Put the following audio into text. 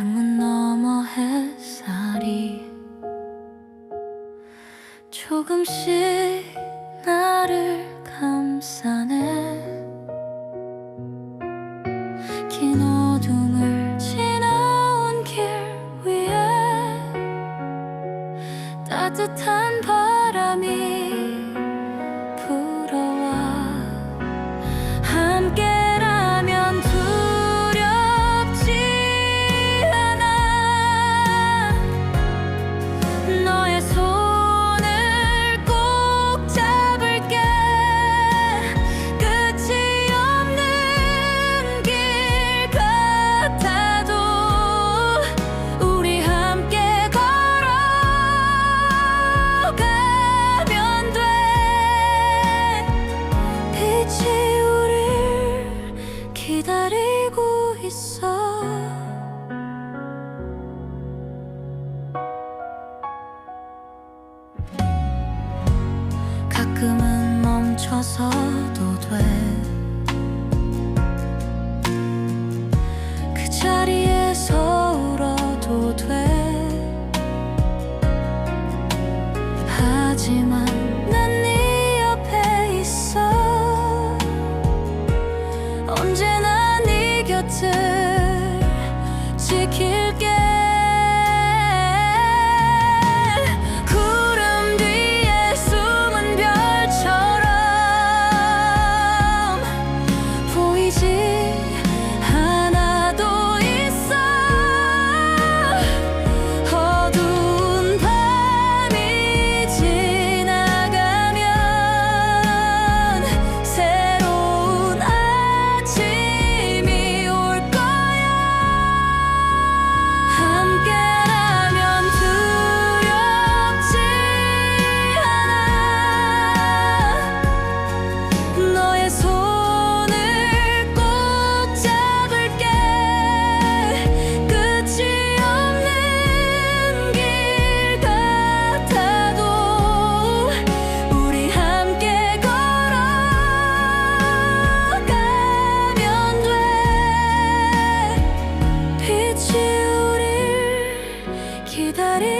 창문 너머 햇살이 조금씩 있어. 가끔은 멈춰서도 돼 그 자리에서 울어도 돼. 하지만 gerçek ilk estaré